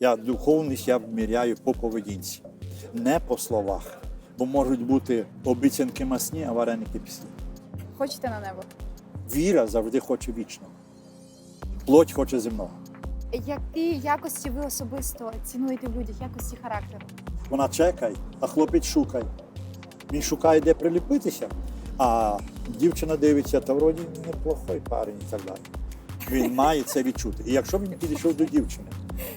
Я духовність я міряю по поведінці, не по словах. Бо можуть бути обіцянки масні, а вареники пісні. Хочете на небо? Віра завжди хоче вічного. Плоть хоче земного. Які якості ви особисто цінуєте в людях, якості характеру? Вона чекає, а хлопець шукає. Він шукає, де приліпитися, а дівчина дивиться, та вроді неплохой парень і так далі. Він має це відчути. І якщо він підійшов до дівчини,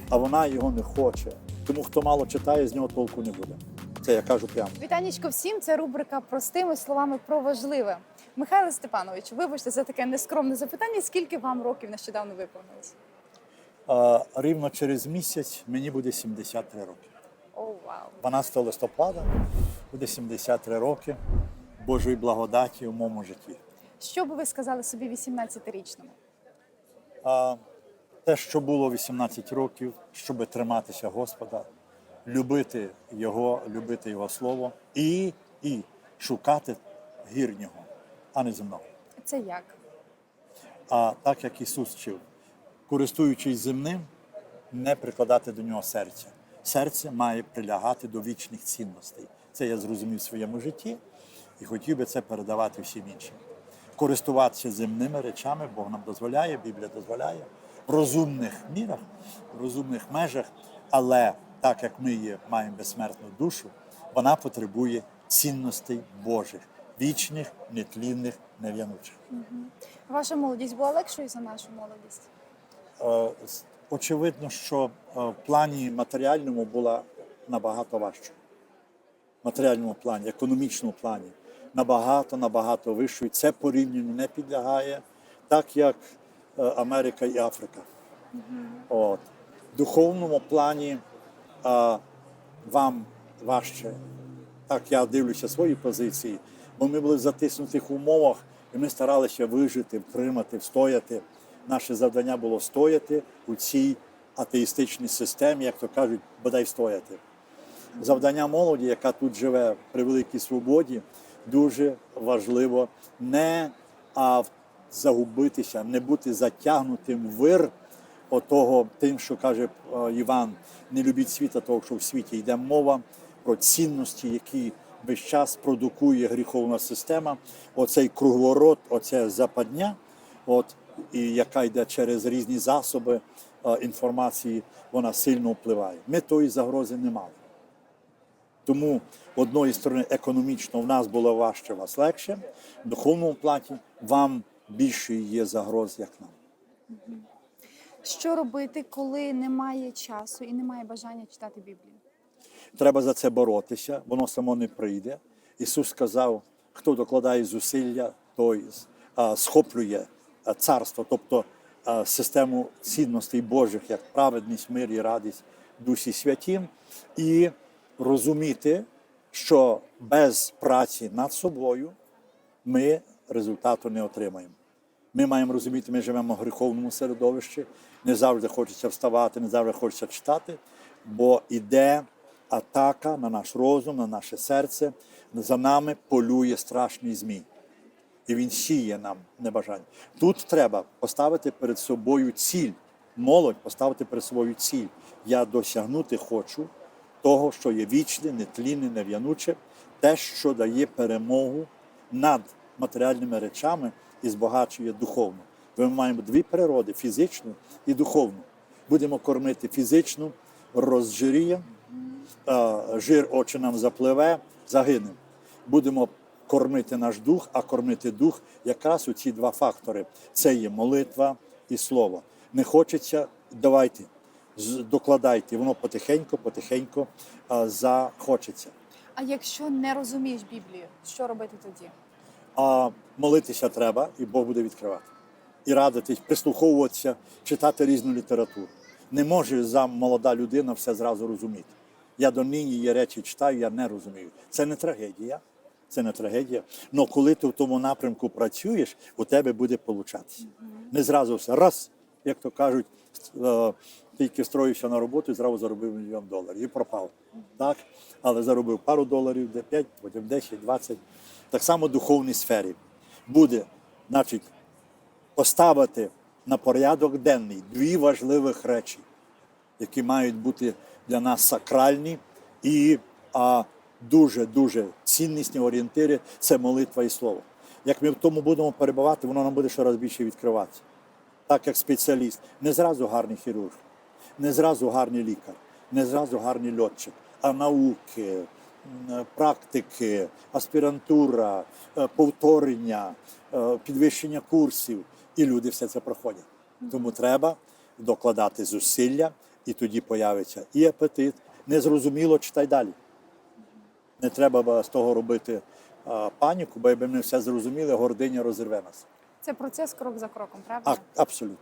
а вона його не хоче, тому хто мало читає, з нього толку не буде. Це я кажу прямо. Вітанечко всім. Це рубрика простими словами про важливе. Михайло Степанович, вибачте за таке нескромне запитання. Скільки вам років нещодавно виповнилось? А, рівно через місяць мені буде 73 роки. О, вау! 12 листопада буде 73 роки Божої благодаті у моєму житті. Що би ви сказали собі 18-річному? Те, що було 18 років, щоб триматися Господа, любити Його, любити Його Слово і, і шукати гірнього, а не земного. Це як? А так як Ісус вчив, користуючись земним, не прикладати до нього серця. Серце має прилягати до вічних цінностей. Це я зрозумів в своєму житті і хотів би це передавати всім іншим. Користуватися земними речами Бог нам дозволяє, Біблія дозволяє розумних мірах, в розумних межах, але так як ми є, маємо безсмертну душу, вона потребує цінностей Божих, вічних, нетлінних, нев'янучих. Ваша молодість була легшою за нашу молодість? Е, очевидно, що е, в плані матеріальному була набагато важче. В матеріальному плані, економічному плані набагато, набагато вищою. Це порівнянню не підлягає, так як Америка і Африка. От. В духовному плані е, вам важче. Так я дивлюся свої позиції, бо ми були в затиснутих умовах, і ми старалися вижити, втримати, встояти. Наше завдання було стояти у цій атеїстичній системі, як то кажуть, бодай стояти. Завдання молоді, яка тут живе при великій свободі, дуже важливо не а, загубитися, не бути затягнутим вир отого, тим, що каже е, Іван, не любіть світа, того, що в світі йде мова про цінності, які весь час продукує гріховна система. Оцей круговорот, оце западня, от, і яка йде через різні засоби е, інформації, вона сильно впливає. Ми тої загрози не мали. Тому, одної сторони, економічно в нас було важче, вас легше, в духовному платі вам більше є загроз, як нам. Що робити, коли немає часу і немає бажання читати Біблію? Треба за це боротися, воно само не прийде. Ісус сказав, хто докладає зусилля, той схоплює царство, тобто систему цінностей Божих, як праведність, мир і радість в дусі святім, і розуміти, що без праці над собою ми результату не отримаємо. Ми маємо розуміти, ми живемо в гріховному середовищі, не завжди хочеться вставати, не завжди хочеться читати, бо іде атака на наш розум, на наше серце. За нами полює страшний змій. І він сіє нам небажання. Тут треба поставити перед собою ціль. Молодь поставити перед собою ціль. Я досягнути хочу того, що є вічне, нетлінне, нев'януче, те, що дає перемогу над матеріальними речами і збагачує духовно. Ми маємо дві природи фізичну і духовну. Будемо кормити фізичну, розжиріє, жир очі нам запливе, загинемо. Будемо кормити наш дух, а кормити дух якраз у ці два фактори: це є молитва і слово. Не хочеться, давайте, докладайте, воно потихеньку, потихеньку захочеться. А якщо не розумієш Біблію, що робити тоді? А молитися треба, і Бог буде відкривати. І радитись, прислуховуватися, читати різну літературу. Не може за молода людина все зразу розуміти. Я до нині є речі читаю, я не розумію. Це не трагедія. Це не трагедія. Але коли ти в тому напрямку працюєш, у тебе буде получатися. Не зразу все раз, як то кажуть, е, тільки строївся на роботу і зразу заробив мільйон доларів і пропав. Так? Але заробив пару доларів, де 5, потім 10, 20. Так само в духовній сфері буде, значить, поставити на порядок денний дві важливих речі, які мають бути для нас сакральні і а, дуже дуже ціннісні орієнтири це молитва і слово. Як ми в тому будемо перебувати, воно нам буде щораз більше відкриватися. Так як спеціаліст, не зразу гарний хірург, не зразу гарний лікар, не зразу гарний льотчик, а науки, практики, аспірантура, е, повторення, е, підвищення курсів. І люди все це проходять. Тому треба докладати зусилля, і тоді появиться і апетит. Незрозуміло, читай далі. Не треба з того робити паніку, бо якби ми все зрозуміли, гординя розірве нас. Це процес крок за кроком, правда? А, абсолютно.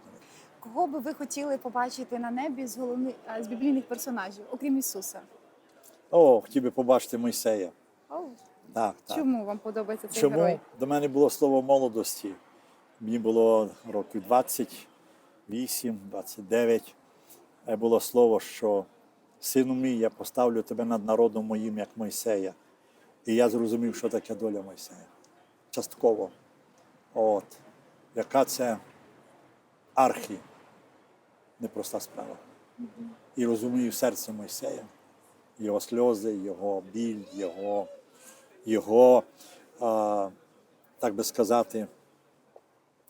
Кого би ви хотіли побачити на небі з головних з біблійних персонажів, окрім Ісуса? О, хотів би побачити Мойсея. Оу, Так, так. Чому вам подобається цей Чому герой? до мене було слово молодості? Мені було років 28, 29. Е, Було слово, що сину мій, я поставлю тебе над народом моїм, як Мойсея. І я зрозумів, що таке доля Мойсея. Частково. От. Яка це архі непроста справа. І розумію серце Мойсея, його сльози, його біль, його його, а, так би сказати,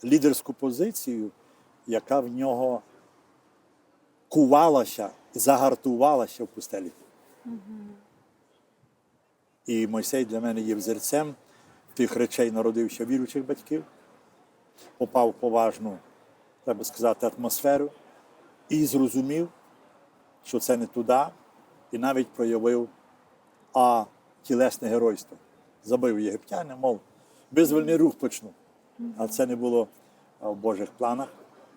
лідерську позицію, яка в нього кувалася, загартувалася в пустелі. І Мойсей для мене є взірцем тих речей народився віруючих батьків, попав в поважну, треба сказати, атмосферу і зрозумів, що це не туди, і навіть проявив а тілесне геройство. Забив єгиптяни, мов, визвольний рух почну. А це не було в Божих планах.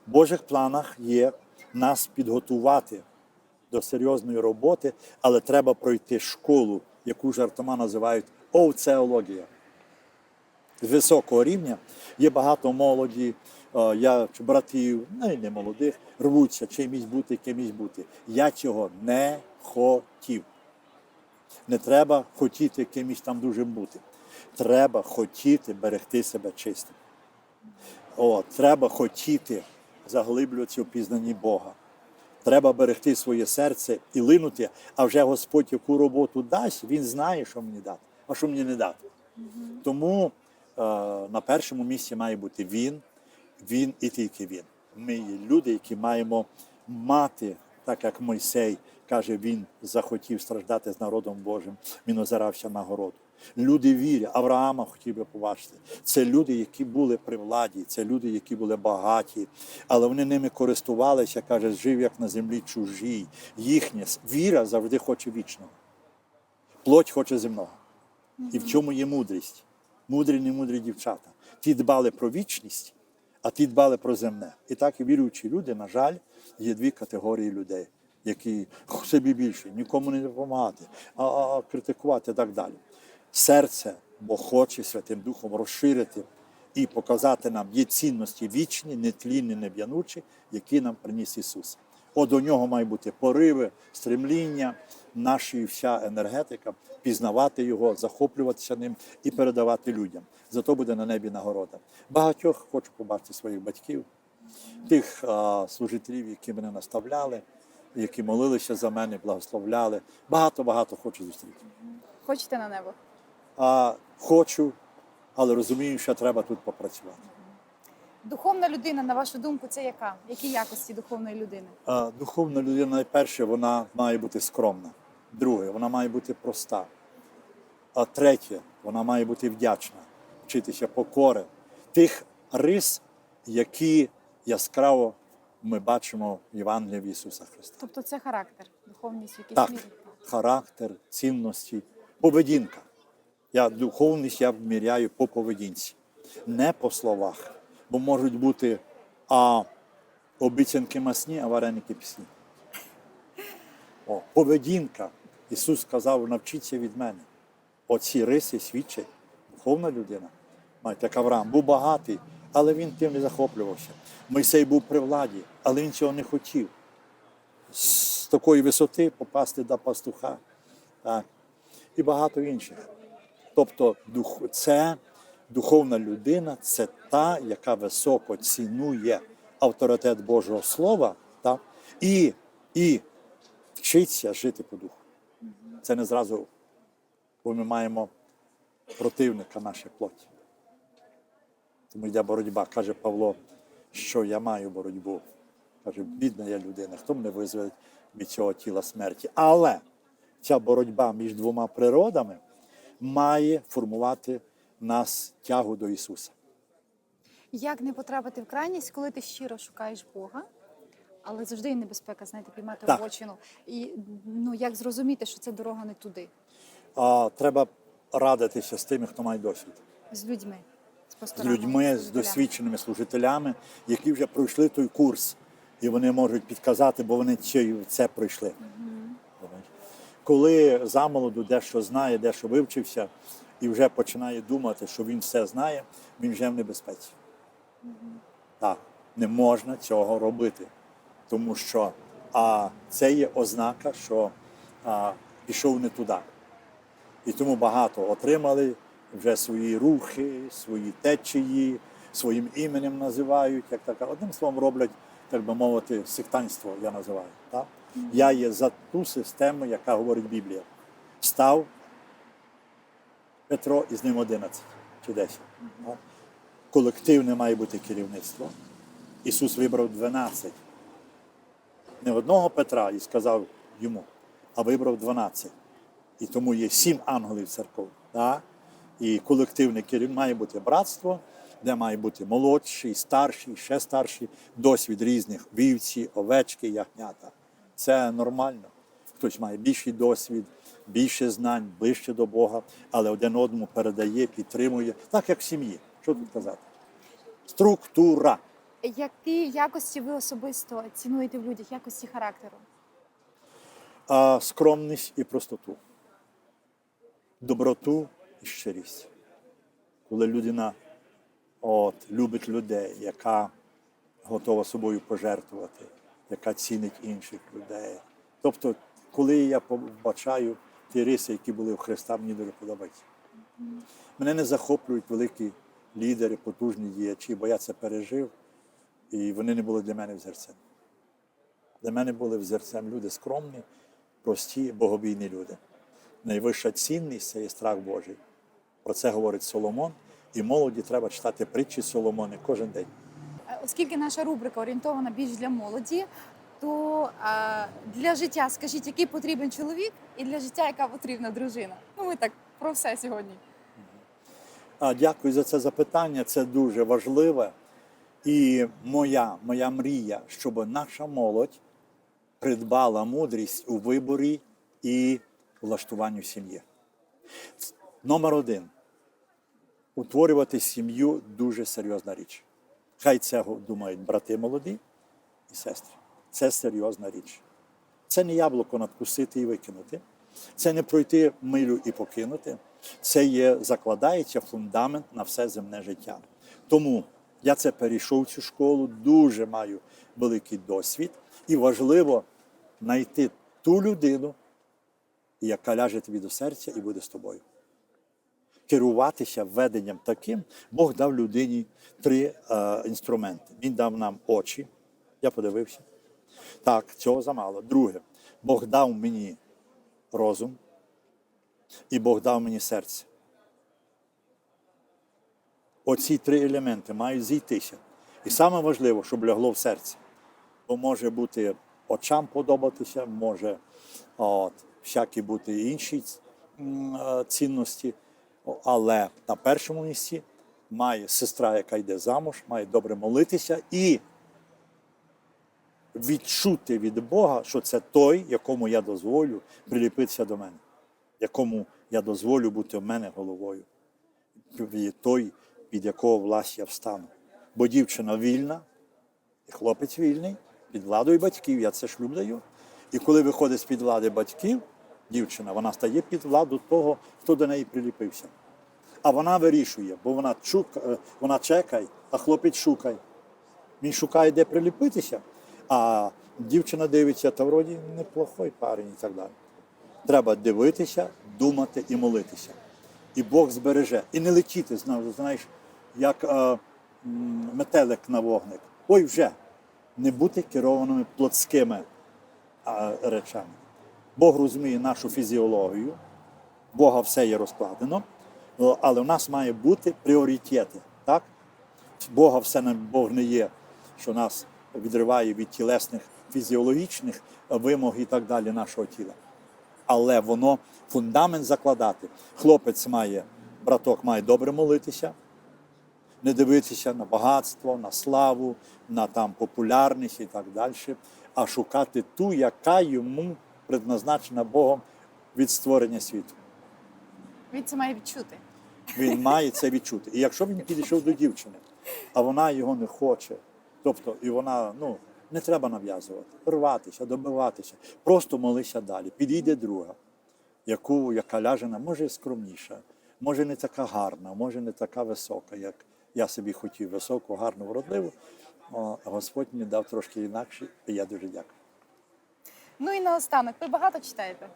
В Божих планах є нас підготувати до серйозної роботи, але треба пройти школу, яку жартома називають овцеологія. З високого рівня є багато молоді, я братів, ну і не молодих, рвуться чимось бути, кимось бути. Я цього не хотів. Не треба хотіти кимось там дуже бути. Треба хотіти берегти себе чистим. О, треба хотіти заглиблюватися в пізнанні Бога. Треба берегти своє серце і линути, а вже Господь яку роботу дасть, Він знає, що мені дати, а що мені не дати. Тому е, на першому місці має бути Він, Він і тільки Він. Ми є люди, які маємо мати, так як Мойсей каже, він захотів страждати з народом Божим, він озирався на городу. Люди вірять, Авраама хотів би побачити. Це люди, які були при владі, це люди, які були багаті, але вони ними користувалися, каже, жив як на землі чужій. Їхня віра завжди хоче вічного. Плоть хоче земного. І в чому є мудрість? Мудрі, не мудрі дівчата. Ті дбали про вічність, а ті дбали про земне. І так і віруючі люди, на жаль, є дві категорії людей, які собі більше, нікому не допомагати, а, а, а критикувати і так далі. Серце, бо хоче Святим Духом розширити і показати нам є цінності вічні, нетлінні, нев'янучі, які нам приніс Ісус. От до нього мають бути пориви, стремління, наша вся енергетика, пізнавати його, захоплюватися ним і передавати людям. Зато буде на небі нагорода. Багатьох хочу побачити своїх батьків, тих а, служителів, які мене наставляли, які молилися за мене, благословляли. Багато-багато хочу зустріти. Хочете на небо? А хочу, але розумію, що треба тут попрацювати. Духовна людина, на вашу думку, це яка? Які якості духовної людини? А, Духовна людина, найперше, вона має бути скромна. Друге, вона має бути проста. А третє, вона має бути вдячна, вчитися покори. Тих рис, які яскраво ми бачимо в Євангелії Ісуса Христа. Тобто це характер, духовність в якійсь Так, мірі. характер, цінності, поведінка. Я духовність я вміряю по поведінці, не по словах. Бо можуть бути а, обіцянки масні, а вареники пісні. О, поведінка. Ісус сказав, навчіться від мене. Оці риси свідчать. Духовна людина. Маєте, як Авраам був багатий, але він тим не захоплювався. Мойсей був при владі, але він цього не хотів з такої висоти попасти до пастуха. Так. І багато інших. Тобто, дух, це духовна людина, це та, яка високо цінує авторитет Божого Слова, так? і, і вчиться жити по духу. Це не зразу, бо ми маємо противника нашої плоті. Тому йде боротьба. Каже Павло, що я маю боротьбу. Каже, бідна я людина, хто мене визволить від цього тіла смерті. Але ця боротьба між двома природами має формувати нас тягу до Ісуса. Як не потрапити в крайність, коли ти щиро шукаєш Бога, але завжди є небезпека, знаєте, піймати Так. обочину. І ну як зрозуміти, що це дорога не туди, А треба радитися з тими, хто має досвід. з людьми, з людьми, з досвідченими служителями, які вже пройшли той курс, і вони можуть підказати, бо вони це пройшли. Розумієш? Коли замолоду дещо знає, дещо вивчився, і вже починає думати, що він все знає, він вже в небезпеці. Так, не можна цього робити, тому що а, це є ознака, що а, пішов не туди. І тому багато отримали вже свої рухи, свої течії, своїм іменем називають, як так, одним словом роблять, так би мовити, сектанство я називаю. Так? Я є за ту систему, яка говорить Біблія. Став Петро і з ним 11 чи 10. Так? Колективне має бути керівництво. Ісус вибрав 12. Не одного Петра і сказав йому, а вибрав 12. І тому є сім ангелів церков. Да? І колективне керівництво має бути братство, де має бути молодший, старший, ще старший, досвід різних вівці, овечки, ягнята. Це нормально. Хтось має більший досвід, більше знань, ближче до Бога, але один одному передає, підтримує, так як в сім'ї. Що тут казати? Структура. Які якості ви особисто цінуєте в людях, якості характеру? а скромність і простоту, доброту і щирість. Коли людина от, любить людей, яка готова собою пожертвувати, яка цінить інших людей. Тобто, коли я побачаю ті риси, які були у Христа, мені дуже подобається. Мене не захоплюють великі лідери, потужні діячі, бо я це пережив, і вони не були для мене взірцем. Для мене були взірцем люди скромні, прості, богобійні люди. Найвища цінність це є страх Божий. Про це говорить Соломон, і молоді треба читати притчі Соломони кожен день. Е, Оскільки наша рубрика орієнтована більш для молоді, то е, для життя скажіть, який потрібен чоловік, і для життя яка потрібна дружина. Ну, ми так про все сьогодні. А, дякую за це запитання. Це дуже важливе. І моя, моя мрія, щоб наша молодь придбала мудрість у виборі і влаштуванню сім'ї. Номер один. Утворювати сім'ю дуже серйозна річ. Хай це думають брати молоді і сестри. Це серйозна річ. Це не яблуко надкусити і викинути. Це не пройти милю і покинути. Це є закладається фундамент на все земне життя. Тому я це перейшов цю школу, дуже маю великий досвід, і важливо знайти ту людину, яка ляже тобі до серця і буде з тобою. Керуватися веденням таким, Бог дав людині три е, інструменти. Він дав нам очі. Я подивився. Так, цього замало. Друге, Бог дав мені розум, і Бог дав мені серце. Оці три елементи мають зійтися. І саме важливо, щоб лягло в серце. Бо може бути очам подобатися, може от, всякі бути інші е, цінності. Але на першому місці має сестра, яка йде замуж, має добре молитися і відчути від Бога, що це той, якому я дозволю приліпитися до мене, якому я дозволю бути в мене головою. Той, під якого власть я встану. Бо дівчина вільна, і хлопець вільний, під владою батьків, я це шлюб даю. І коли виходить з-під влади батьків, дівчина, вона стає під владу того, хто до неї приліпився. А вона вирішує, бо вона чук, е, вона чекає, а хлопець шукає. Він шукає, де приліпитися, а дівчина дивиться, та вроді неплохой парень і так далі. Треба дивитися, думати і молитися. І Бог збереже. І не летіти, знаєш, як е, метелик на вогник. Ой, вже не бути керованими плотськими а, речами. Бог розуміє нашу фізіологію, Бога все є розкладено, але в нас має бути пріоритети. Так? Бога все Бог не є, що нас відриває від тілесних фізіологічних вимог і так далі нашого тіла. Але воно фундамент закладати. Хлопець має, браток має добре молитися, не дивитися на багатство, на славу, на там популярність і так далі, а шукати ту, яка йому предназначена Богом від створення світу. Він це має відчути. Він має це відчути. І якщо він підійшов до дівчини, а вона його не хоче, тобто і вона, ну, не треба нав'язувати, рватися, добиватися, просто молися далі. Підійде друга, яку, яка ляжена, може скромніша, може не така гарна, може не така висока, як я собі хотів, високу, гарну, вродливу. О, Господь мені дав трошки інакше, і я дуже дякую. Ну і наостанок, ви багато читаєте?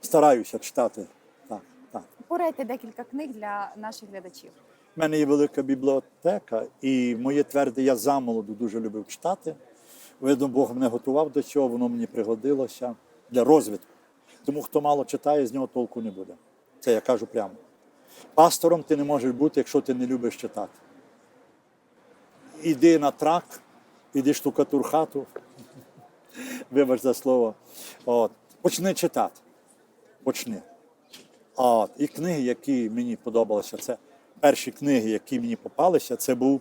Стараюся читати. Так, так. Порадьте декілька книг для наших глядачів. У мене є велика бібліотека, і моє тверде, я замолоду дуже любив читати. Видно, Бог мене готував до цього, воно мені пригодилося для розвитку. Тому хто мало читає, з нього толку не буде. Це я кажу прямо. Пастором ти не можеш бути, якщо ти не любиш читати. Іди на трак, іди штукатур хату. Вибач за слово. От. Почни читати. Почни. От. І книги, які мені подобалися, це перші книги, які мені попалися, це був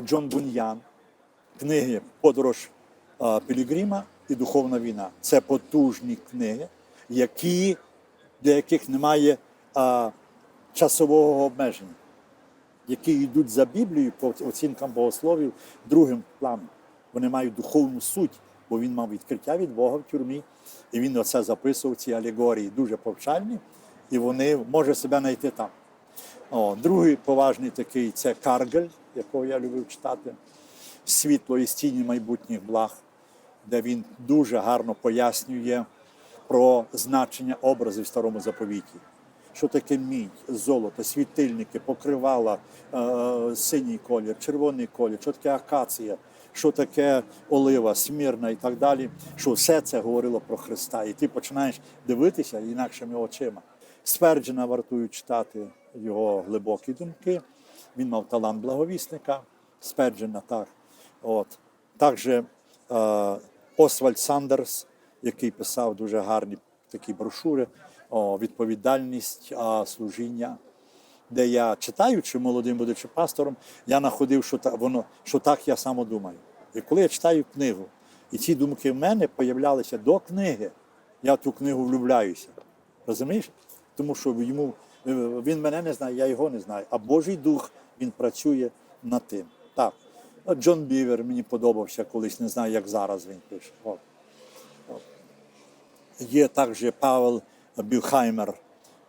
Джон Буньян. Книги Подорож Пілігрима і Духовна війна. Це потужні книги, які, для яких немає а, часового обмеження, які йдуть за Біблією по оцінкам богословів другим планом. Вони мають духовну суть, бо він мав відкриття від Бога в тюрмі, і він оце записував ці алегорії дуже повчальні, і вони може себе знайти там. О, другий поважний такий це Каргель, якого я любив читати. Світло і стіні майбутніх благ, де він дуже гарно пояснює про значення образів в старому заповіті. Що таке мідь, золото, світильники, покривала, е, синій колір, червоний колір, що таке акація, що таке олива, смірна і так далі. Що все це говорило про Христа. І ти починаєш дивитися інакшими очима. Сперджена вартує читати його глибокі думки. Він мав талант благовісника, Сперджена так. От. Також е, Освальд Сандерс, який писав дуже гарні такі брошури, о, відповідальність, а, служіння. Де я читаючи молодим, будучи пастором, я знаходив, що, та, воно, що так я само думаю. І коли я читаю книгу, і ці думки в мене появлялися до книги, я в ту книгу влюбляюся. Розумієш? Тому що йому, е, він мене не знає, я його не знаю. А Божий Дух він працює над тим. Так. Джон Бівер мені подобався колись, не знаю, як зараз він пише. От. От. Є також Павел Бюхаймер,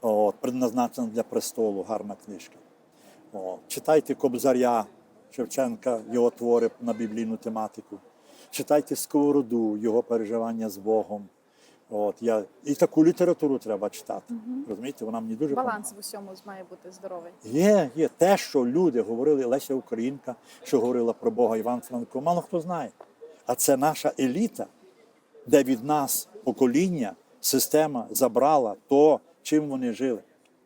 от, предназначена для престолу, гарна книжка. От. Читайте Кобзаря Шевченка, його твори на біблійну тематику. Читайте Сковороду, його переживання з Богом. От, я, і таку літературу треба читати. Розумієте, вона мені дуже Баланс допомагає. в усьому має бути здоровий. Є, є те, що люди говорили, Леся Українка, що говорила про Бога Іван Франко, мало хто знає. А це наша еліта, де від нас покоління, система забрала то, чим вони жили.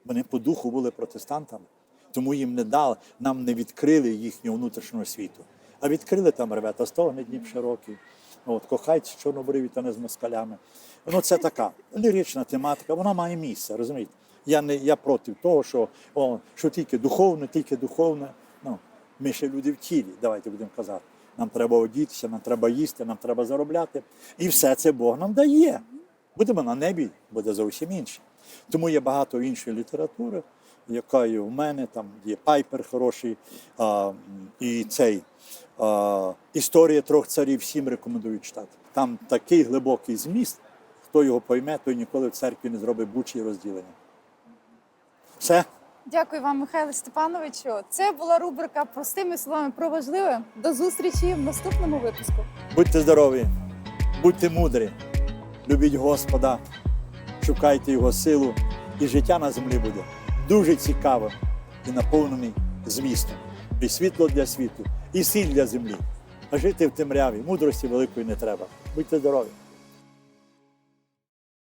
Вони по духу були протестантами, тому їм не дали, нам не відкрили їхнього внутрішнього світу. А відкрили там ребята, стогне Дніп широкий. От, кохайте чорнобриві та не з москалями. Ну, це така лірична тематика, вона має місце, розумієте? Я не я проти того, що, о, що тільки духовне, тільки духовне. Ну, ми ще люди в тілі, давайте будемо казати. Нам треба одітися, нам треба їсти, нам треба заробляти. І все це Бог нам дає. Будемо на небі, буде зовсім інше. Тому є багато іншої літератури, яка є в мене, там є Пайпер хороший, а, і цей а, Історія трьох царів всім рекомендую читати. Там такий глибокий зміст, хто його пойме, той ніколи в церкві не зробить бучі розділення. Все. Дякую вам, Михайло Степановичу. Це була рубрика Простими словами про важливе. До зустрічі в наступному випуску. Будьте здорові, будьте мудрі, любіть Господа, шукайте Його силу, і життя на землі буде дуже цікавим і наповнений змістом. І світло для світу, і сіль для землі. А жити в темряві, мудрості великої не треба. Будьте здорові!